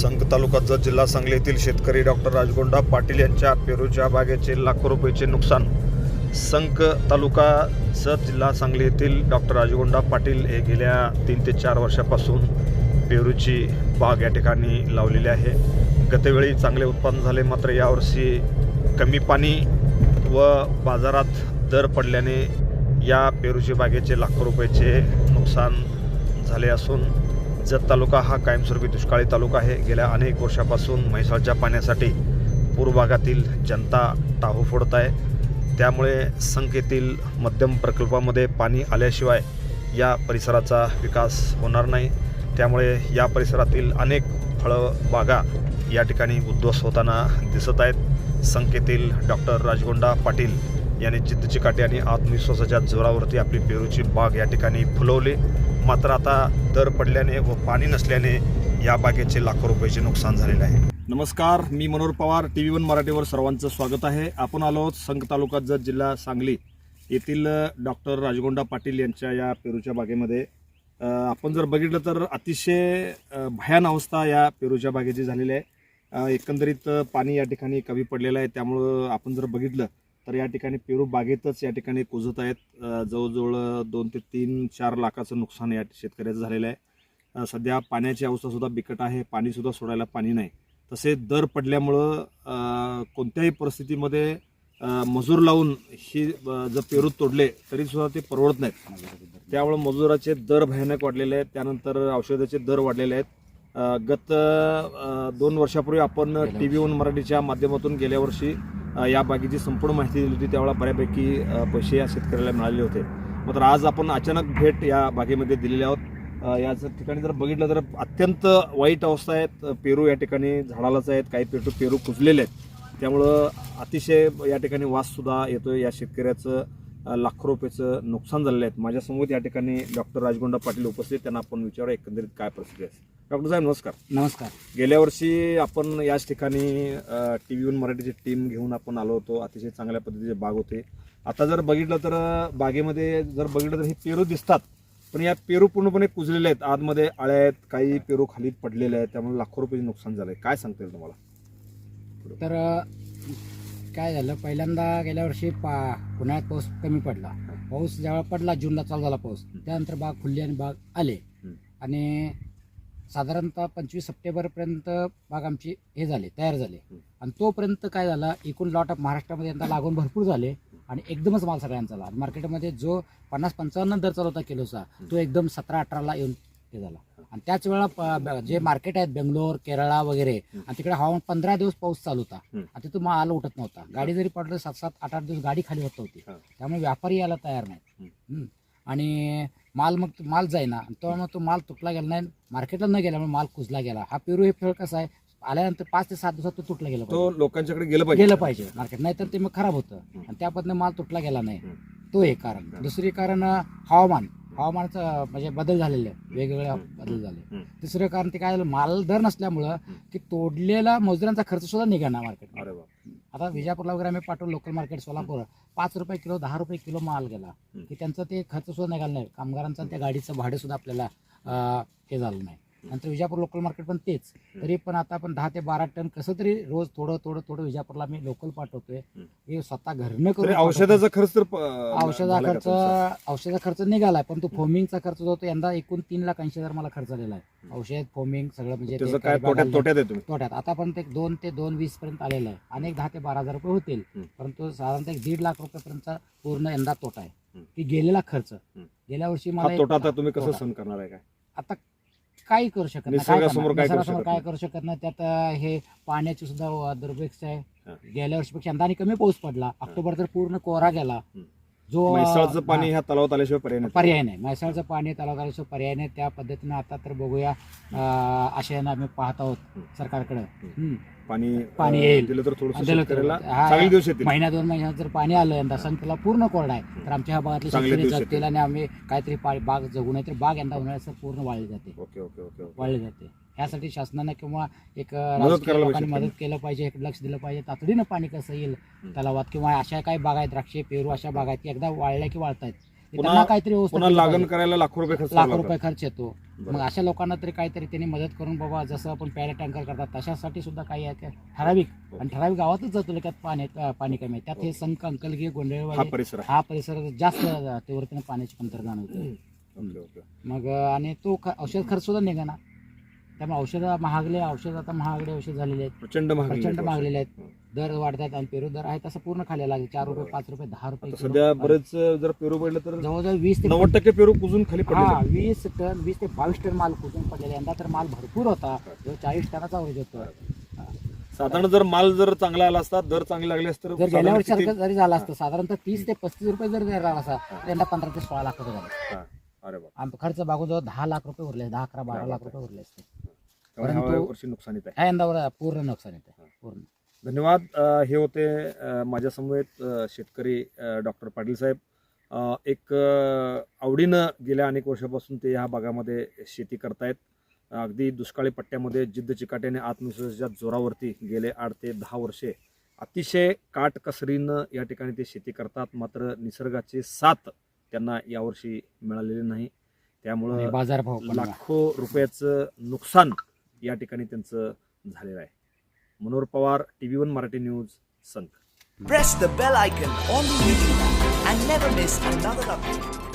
संघ तालुका जत जिल्हा सांगली येथील शेतकरी डॉक्टर राजगोंडा पाटील यांच्या पेरूच्या बागेचे लाखो रुपयाचे नुकसान संघ तालुका जत जिल्हा सांगली येथील डॉक्टर राजगोंडा पाटील हे गेल्या तीन ते चार वर्षापासून पेरूची बाग या ठिकाणी लावलेली आहे. गतवेळी चांगले उत्पन्न झाले मात्र यावर्षी कमी पाणी व बाजारात दर पडल्याने या पेरूची बागेचे लाखो रुपयाचे नुकसान झाले असून जत तालुका हा कायमस्वरूपी दुष्काळी तालुका आहे. गेल्या अनेक वर्षापासून म्हैसाळच्या पाण्यासाठी पूर्व भागातील जनता टाहू फोडत आहे त्यामुळे संख्येतील मध्यम प्रकल्पामध्ये पाणी आल्याशिवाय या परिसराचा विकास होणार नाही. त्यामुळे या परिसरातील अनेक फळं बागा या ठिकाणी उद्ध्वस्त होताना दिसत आहेत. संख्येतील डॉक्टर राजगोंडा पाटील यांनी जिद्दची काठी आणि आत्मविश्वासाच्या जोरावरती आपली पेरूची बाग या ठिकाणी फुलवली. मात्र आता दर पडल्याने व पाणी नसल्याने या बागेचे लाखो रुपयाचे नुकसान झालेले आहे. नमस्कार मी Manohar Pawar T V one मराठीवर सर्वांचं स्वागत आहे. आपण आलो आहोत संघ तालुका जत जिल्हा सांगली येथील डॉक्टर राजगोंडा पाटील यांच्या या पेरूच्या बागेमध्ये. आपण जर बघितलं तर अतिशय भयान अवस्था या पेरूच्या बागेची झालेली आहे. एकंदरीत पाणी या ठिकाणी कमी पडलेलं आहे. त्यामुळं आपण जर बघितलं तर या ठिकाणी पेरू बागेतच या ठिकाणी कुजत आहेत. जवळजवळ दोन ते तीन चार लाखाचं नुकसान या शेतकऱ्याचं झालेलं आहे. सध्या पाण्याची अवस्थासुद्धा बिकट आहे. पाणीसुद्धा सोडायला पाणी नाही. तसे दर पडल्यामुळं कोणत्याही परिस्थितीमध्ये मजूर लावून ही जर पेरू तोडले तरीसुद्धा ते परवडत नाहीत. त्यामुळं मजुराचे दर भयानक वाढलेले आहेत. त्यानंतर औषधाचे दर वाढलेले आहेत. गत दोन वर्षापूर्वी आपण टी व्हीहून मराठीच्या माध्यमातून गेल्या वर्षी या बागेची संपूर्ण माहिती दिली होती त्यावेळेला बऱ्यापैकी पैसे या शेतकऱ्याला मिळाले होते. मात्र आज आपण अचानक भेट या बागेमध्ये दिलेले आहोत. याच या जर ठिकाणी जर बघितलं तर अत्यंत वाईट अवस्था आहेत. पेरू या ठिकाणी झाडालाच आहेत काही पेरू पेरू कुजलेले आहेत. त्यामुळं अतिशय या ठिकाणी वाससुद्धा येतो या शेतकऱ्याचं. लाखो रुपयाचं नुकसान झालेलं आहे. माझ्यासमोर या ठिकाणी डॉक्टर राजगोंडा पाटील उपस्थित. त्यांना आपण विचारू एकंदरीत काय परिस्थिती आहे. डॉक्टर साहेब नमस्कार. नमस्कार. गेल्या वर्षी आपण याच ठिकाणी टी व्ही वन मराठीची टीम घेऊन आपण आलो होतो. अतिशय चांगल्या पद्धतीचे बाग होते. आता जर बघितलं तर बागेमध्ये जर बघितलं तर हे पेरू दिसतात. पण या पेरू पूर्णपणे कुजलेले आहेत. आतमध्ये आळ्या आहेत काही पेरू खाली पडलेले आहेत. त्यामुळे लाखो रुपयाचे नुकसान झालंय. काय सांगता येईल तुम्हाला? तर काय झालं? पहिल्यांदा गेल्या वर्षी पा उन्हाळ्यात पाऊस कमी पडला. पाऊस ज्यावेळा पडला जूनला चालू झाला पाऊस. त्यानंतर बाग खुलली आणि बाग आले. आणि साधारणतः पंचवीस सप्टेंबरपर्यंत बाग आमची हे झाले तयार झाले. आणि तोपर्यंत काय झालं एकूण लॉट ऑफ महाराष्ट्रामध्ये यंदा लागून भरपूर झाले आणि एकदमच माल सगळ्यांचा झाला आणि मार्केटमध्ये जो पन्नास पंचावन्न दर चालू होता किलोचा तो एकदम सतरा अठराला येऊन हे झाला. आणि त्याच वेळेला प- ब- जे मार्केट आहेत बेंगलोर केरळा वगैरे आणि तिकडे हवामान पंधरा दिवस पाऊस चालू होता. आणि तिथून माल उठत नव्हता. गाडी जरी पडलं सात सात आठ आठ दिवस गाडी खाली होत होती हा. त्यामुळे व्यापारी यायला तयार नाहीत. हं. हं. आणि माल मग तो- माल जाईना. आणि त्यामुळे तो माल तुटला गेला नाही. मार्केटला न गेल्यामुळे माल कुजला गेला. हा पेरू हे फळ कसा आहे? आल्यानंतर पाच ते सात दिवसात तो तुटला गेला पाहिजे. तो लोकांच्याकडे गेलं पाहिजे. गेलं पाहिजे मार्केट नाहीतर ते मग खराब होतं. आणि त्या पद्धतीने माल तुटला गेला नाही. तो एक कारण. दुसरी कारण अं, हवामान. हवामानाचं म्हणजे बदल झालेले आहेत. वेगवेगळे बदल झाले. तिसरं कारण ते काय झालं? माल दर नसल्यामुळं की तोडलेला मजुरांचा खर्च सुद्धा निघाला मार्केट आता विजापूरला वगैरे आम्ही पाठवलं लोकल मार्केट सोलापूर पाच रुपये किलो दहा रुपये किलो माल गेला. की त्यांचं ते खर्च सुद्धा निघाला नाही. कामगारांचं त्या गाडीचं भाडे सुद्धा आपल्याला हे झालं नाही. नंतर विजापूर लोकल मार्केट पण तेच. तरी पण आता आपण दहा ते बारा टन कसं तरी रोज थोडं थोडं थोडं विजापूरला मी लोकल पाठवतोय. हं. हे स्वतः घरनं करून औषधाचा खर्च तर प- औषधा झाला का खर्च तुमचा? औषधा खर्च निघालाय पण तो फोमिंगचा खर्च जो होतो यंदा एकूण तीन लाख ऐंशी हजार मला खर्च झालेला आहे. औषध फोमिंग सगळं म्हणजे ते त्याचं काय काही तोट्यात आहे तुम्ही? तोट्यात. आतापर्यंत एक दोन ते दोन वीस पर्यंत आलेला आहे. आणि एक दहा ते बारा हजार रुपये होतील. हं. परंतु साधारणतः एक दीड लाख रुपयापर्यंतचा पूर्ण यंदा तोटा आहे. की गेलेला खर्च. गेल्या वर्षी मला हा एक- तोटा आता तुम्ही कसं तोटा. सहन करणार आहे काय? आता काही करू शकत नाही काय निसर्गासमोर काय करणार? करू निसर्गासमोर शकत काय नाही. करू शकत नाही त्यात अं, हे पाण्याची सुद्धा दुर्भिक्ष आहे हा. गेल्या वर्षीपेक्षा यंदा आणि कमी पाऊस पडला ऑक्टोबर तर पूर्ण कोरा गेला. जो म्हैसाळचं पाणी. ह्या तलावात आल्याशिवाय पर्याय नाही पर्याय नाही म्हैसाळचं पाणी तलावाचं पर्याय नाही त्या पद्धतीनं आता तर बघूया आशयानं आम्ही पाहत आहोत. सरकारकडे. पाणी पाणी येईल. दिलं तर दोन महिन्यात जर पाणी आलं यंदा संख्येला पूर्ण कोरडा आहे तर आमच्या ह्या भागातले शेतकरी जगतील. आणि आम्ही काहीतरी बाग जगू नये तर बाग यंदा उन्हाळ्याचं पूर्ण वाळली जाते ओके ओके ओके वाळली जाते ह्यासाठी शासनानं किंवा एक राजकीय लोकांनी मदत केलं पाहिजे एक लक्ष दिलं पाहिजे. तातडीनं पाणी कसं येईल तलावात? किंवा अशा काही बागा आहेत? द्राक्षे पेरू अशा बागा आहेत की एकदा वाळल्या की वाळतायत? त्यांना काहीतरी लागण. करायला लाखो रुपये खर्च लाखो रुपये खर्च येतो. मग अशा लोकांना तरी काहीतरी त्यांनी मदत करून बाबा जसं आपण प्यायला टँकर करतात तशासाठी सुद्धा काही आहे का? ठराविक. आणि ठराविक गावातच जातो त्यात पाणी पाणी कमी आहे. त्यात हे संख अंकलगी आहे. हा परिसर जास्त तीव्रतेने पाण्याची कमतरता जाणवते. मग आणि तो औषध खर्च सुद्धा निघाना त्यामुळे औषध महागले औषध आता महागडे औषध झालेले आहेत. प्रचंड प्रचंड महागलेले आहेत. हं. दर वाढतात आणि पेरू दर आहे तसं पूर्ण खाली लागले. चार रुपये. पाच रुपये दहा रुपये किलो. सध्या बरेच जर पेरू पडलं तर जवळजवळ वीस ते नव्वद टक्के पेरू कुजून खाली हा पडले वीस टन वीस ते बावीस टन माल कुठून पडलेला यंदा तर माल भरपूर होता. जो चाळीस टनाचा अवरेज होतो. साधारण जर माल जर चांगला आला असता दर चांगले लागले असते तर जर गेल्या साधारण किती- जरी झालं असतं साधारणतः तीस ते पस्तीस रुपये जर दर झाला असता तर यंदा पंधरा ते सोळा लाख रुपये झाले. हा. अरे बाप आणि खर्च बागून जवळ दहा लाख रुपये उरले दहा अकरा बारा लाख रुपये. उरले असते. त्यामुळे ह्या परंतु- आहे. यंदा पूर्ण नुकसान येते पूर्ण. धन्यवाद. अ, हे होते अ, माझ्या समवेत अ, शेतकरी डॉक्टर पाटील साहेब. अ, एक अ, आवडीनं गेल्या अनेक वर्षापासून ते ह्या भागामध्ये शेती करतायत. अगदी दुष्काळी पट्ट्यामध्ये जिद्द चिकाट्याने आत्मविश्वासाच्या जोरावरती गेले आठ ते दहा वर्षे. अतिशय काटकसरीनं या ठिकाणी ते शेती करतात. मात्र निसर्गाची साथ त्यांना यावर्षी मिळालेली नाही. आणि त्यामुळं बाजारभाव पण लाखो रुपयाचं नुकसान या ठिकाणी त्यांचं झालेलं आहे. Manohar Pawar T V one Marathi news संघ press the bell icon on the YouTube and never miss another update